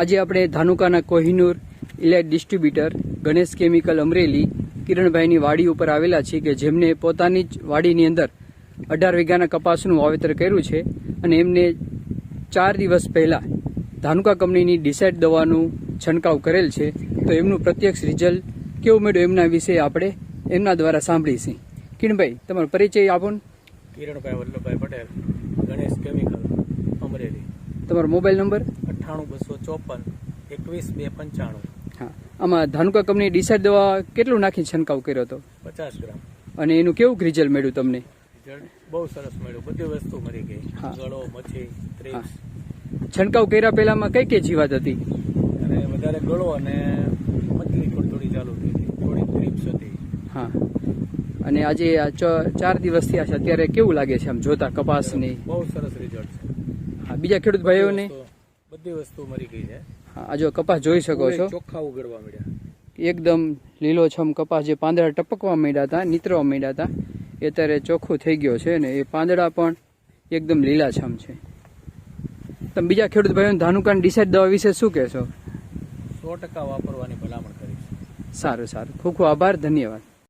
આજે આપણે ધાનુકાના Kohinoor elite distributor Ganesh chemical Amreli કિરણભાઈની વાડી ઉપર આવેલા છે કે જેમને પોતાની જ વાડીની અંદર અઢાર વીઘાના કપાસનું વાવેતર કર્યું છે અને એમને ચાર દિવસ પહેલાં ધાનુકા કંપનીની ડિસાઇડ દવાનું છંટકાવ કરેલ છે. તો એમનું પ્રત્યક્ષ રિઝલ્ટ કેવું મળ્યું એમના વિશે આપણે એમના દ્વારા સાંભળીશું. કિરણભાઈ તમારો પરિચય આપો ને. કિરણભાઈ વલ્લભભાઈ પટેલ ગણેશ કેમિકલ અમરેલી. તમારો મોબાઈલ નંબર? અઠ્ઠાણું બસો ચોપન એકવીસ બે પંચાણું. હા. આમાં ધાનુકા કંપની ડિસાઇડ દવા કેટલું નાખી છંટકાવ કર્યો હતો? પચાસ ગ્રામ. અને એનું કેવું રિઝલ્ટ મળ્યું તમને? બહુ સરસ મળ્યું. બધી વસ્તુ મરી ગઈ. ગળો મચ્છી ત્રીસ. છંટકાવ કર્યા પહેલામાં કઈ કઈ જીવાત હતી? અને વધારે ગળો અને મછલી થોડી ચાલુ થઈ થોડી ત્રીપ્સ હતી. હા. અને આજે ચાર દિવસ થયા છે અત્યારે કેવું લાગે છે આમ જોતા કપાસની? બહુ સરસ રિઝલ્ટ છે. હા બીજા ખેડૂત ભાઈઓને? બધી વસ્તુ- મરી ગઈ છે. હા આ જો કપાસ જોઈ શકો છો. ચોખ્ખા ઉગડવા મળ્યા એકદમ લીલોછમ કપાસ જે પાંદડા ટપકવા માંડ્યા હતા નીતરવા માંડ્યા હતા એ અત્યારે ચોખ્ખું થઈ ગયો છે ને એ પાંદડા પણ એકદમ લીલાછમ છે. તમે બીજા ખેડૂત ભાઈઓને ધાનુકાન ડિસાઇડ દવા વિશે શું કહેશો? સો ટકા વાપરવાની ભલામણ કરીશ સારું સારું. ખૂબ ખૂબ આભાર. ધન્યવાદ.